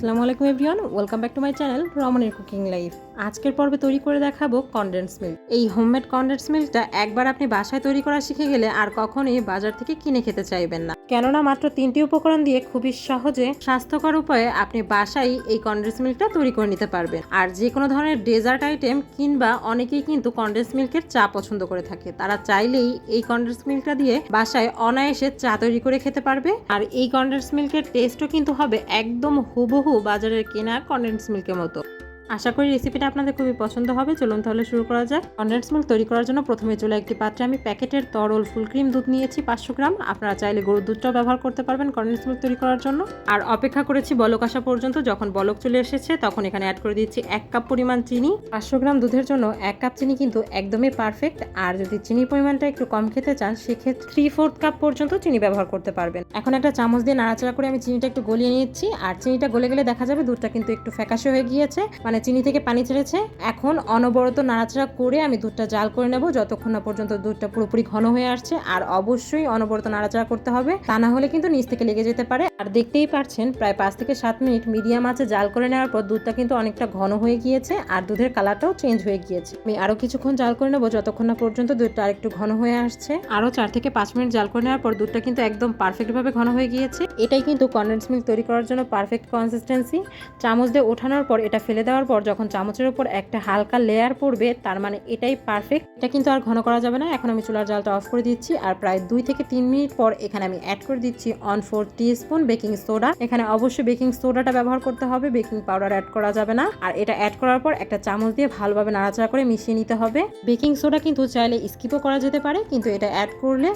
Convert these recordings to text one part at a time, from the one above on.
আসসালামু আলাইকুম everyone, welcome back to my channel রমনের cooking life. আজকের পর্বে তৈরি করে দেখাবো কনডেন্স মিল্ক এই হোমমেড কনডেন্স মিল্কটা একবার আপনি বাসায় তৈরি করা শিখে গেলে আর কখনোই বাজার থেকে কিনে খেতে চাইবেন না। কেননা মাত্র তিনটি উপকরণ দিয়ে খুবই সহজে স্বাস্থ্যকর উপায়ে আপনি বাসায় এই কনডেন্স মিল্কটা তৈরি করে নিতে পারবেন। আর যে কোনো ধরনের ডেজার্ট আইটেম কিংবা অনেকেই কিন্তু কনডেন্স মিল্কের চা পছন্দ করে থাকে। তারা চাইলেই এই কনডেন্স মিল্কটা দিয়ে বাসায় অনায়াসে চা তৈরি করে খেতে পারবে। আর এই কনডেন্স মিল্কের টেস্টও কিন্তু হবে একদম হুবহু বাজারের কেনা কনডেন্স মিল্কের মতো। আশা করি রেসিপিটা আপনাদের খুবই পছন্দ হবে। চলুন তাহলে শুরু করা যাক। কনডেন্স মিল্ক তৈরি করার জন্য প্রথমে চলে একটি পাত্রে আমি প্যাকেটের তরল ফুল ক্রিম দুধ নিয়েছি পাঁচশো গ্রাম। আপনারা চাইলে গরুর দুধটাও ব্যবহার করতে পারবেন কনডেন্স মিল্ক তৈরি করার জন্য। আর অপেক্ষা করেছি বলক আসা পর্যন্ত। যখন বলক চলে এসেছে, তখন এখানে অ্যাড করে দিচ্ছি এক কাপ পরিমাণ চিনি। পাঁচশো গ্রাম দুধের জন্য এক কাপ চিনি কিন্তু একদমই পারফেক্ট আর যদি চিনির পরিমাণটা একটু কম খেতে চান, সেক্ষেত্রে থ্রি ফোর্থ কাপ পর্যন্ত চিনি ব্যবহার করতে পারবেন। এখন একটা চামচ দিয়ে নাড়াচাড়া করে আমি চিনিটা একটু গলিয়ে নিচ্ছি। আর চিনিটা গলে গেলে দেখা যাবে দুধটা কিন্তু একটু ফ্যাকাশে হয়ে গিয়েছে। মানে চিনি থেকে পানি ছেড়েছে। এখন অনবরত নাড়াচাড়া করে আমি দুধটা জাল করে নেব। যতক্ষণ না পর্যন্ত দুধটা পুরোপুরি ঘন হয়ে আসছে, আর অবশ্যই অনবরত নাড়াচাড়া করতে হবে। তা না হলে কিন্তু নিচ থেকে লেগে যেতে পারে। আর দেখতেই পারছেন, প্রায় পাঁচ থেকে সাত মিনিট মিডিয়াম আছে, জাল করে নেওয়ার পর দুধটা কিন্তু অনেকটা ঘন হয়ে গিয়েছে আর দুধের কালারটাও চেঞ্জ হয়ে গিয়েছে। আমি আরও কিছুক্ষণ জাল করে নেব, যতক্ষণ না পর্যন্ত দুধটা আরেকটু ঘন হয়ে আসছে। আরও চার থেকে পাঁচ মিনিট জাল করে নেওয়ার পর দুধটা কিন্তু একদম পারফেক্টভাবে ঘন হয়ে গিয়েছে। এটাই কিন্তু কনডেন্স মিল্ক তৈরি করার জন্য পারফেক্ট কনসিস্টেন্সি চামচ দিয়ে ওঠানোর পর এটা ফেলে দেওয়ার পর যখন চামচের উপর একটা হালকা লেয়ার পড়বে, তার মানে এটাই পারফেক্ট এটা কিন্তু আর ঘন করা যাবে না, এখন আমি চুলার জালটা অফ করে দিচ্ছি। আর প্রায় দুই থেকে তিন মিনিট পর এখানে আমি অ্যাড করে দিচ্ছি on four spoon baking soda. এখানে অবশ্যই বেকিং সোডাটা ব্যবহার করতে হবে, বেকিং পাউডার অ্যাড করা যাবে না। আর এটা অ্যাড করার পর একটা চামচ দিয়ে ভালোভাবে নাড়াচাড়া করে মিশিয়ে নিতে হবে। বেকিং সোডা কিন্তু চাইলে স্কিপও করা যেতে পারে, কিন্তু এটা অ্যাড করলে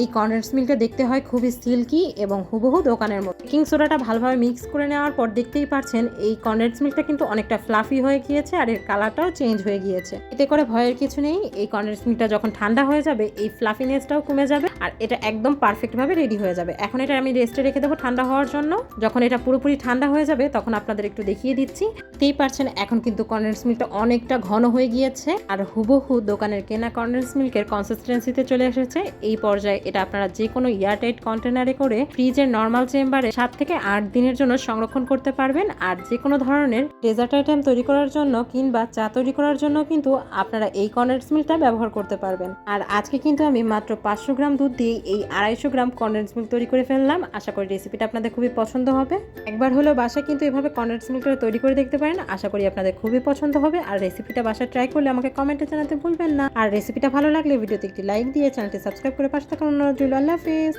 এই কনডেন্স মিল্কটা দেখতে হয় খুবই সিল্কি এবং হুবহু দোকানের মতো। বেকিং সোডাটা ভালোভাবে মিক্স করে নেওয়ার পর দেখতেই পাচ্ছেন, এই কনডেন্স মিল্কটা কিন্তু অনেকটা ফ্লাফি হয়ে গিয়েছে আর এর কালারটাও চেঞ্জ হয়ে গিয়েছে। এতে করে ভয়ের কিছু নেই, এই কনডেন্স মিল্কটা যখন ঠান্ডা হয়ে যাবে, এই ফ্লাফিনেসটাও কমে যাবে আর এটা একদম পারফেক্টভাবে রেডি হয়ে যাবে। এখন এটা আমি রেস্টে রেখে দেবো ঠান্ডা হওয়ার জন্য। যখন এটা পুরোপুরি ঠান্ডা হয়ে যাবে, তখন আপনাদের একটু দেখিয়ে দিচ্ছি। দেখতেই পারছেন, এখন কিন্তু কনডেন্স মিল্কটা অনেকটা ঘন হয়ে গিয়েছে। আর হুবহু দোকানের কেনা কনডেন্স মিল্কের কনসিস্টেন্সিতে চলে এসেছে। এই পর্যায়ে এটা আপনারা যে কোনো এয়ারটাইট কন্টেনারে করে ফ্রিজের নর্মাল চেম্বারে সাত থেকে আট দিনের জন্য সংরক্ষণ করতে পারবেন। আর যে কোনো ধরনের ডেজার্ট আইটেম তৈরি করার জন্য কিংবা চা তৈরি করার জন্য কিন্তু আপনারা এই কনডেন্স মিল্কটা ব্যবহার করতে পারবেন। আর আজকে কিন্তু আমি মাত্র পাঁচশো গ্রাম দুধ দিয়ে এই আড়াইশো গ্রাম কনডেন্স মিল্ক তৈরি করে ফেললাম। আশা করি রেসিপিটা আপনাদের খুবই পছন্দ হবে। একবার হলেও বাসা কিন্তু এভাবে কনডেন্স মিল্কটা তৈরি করে দেখতে পারেন। আশা করি আপনাদের খুবই পছন্দ হবে। আর রেসিপিটা বাসা ট্রাই করলে আমাকে কমেন্টে জানাতে ভুলবেন না। আর রেসিপিটা ভালো লাগলে ভিডিওতে একটি লাইক দিয়ে চ্যানেলটি সাবস্ক্রাইব করে পাশে থাকুন অনুরোধ রইল আল্লাহ হাফিজ।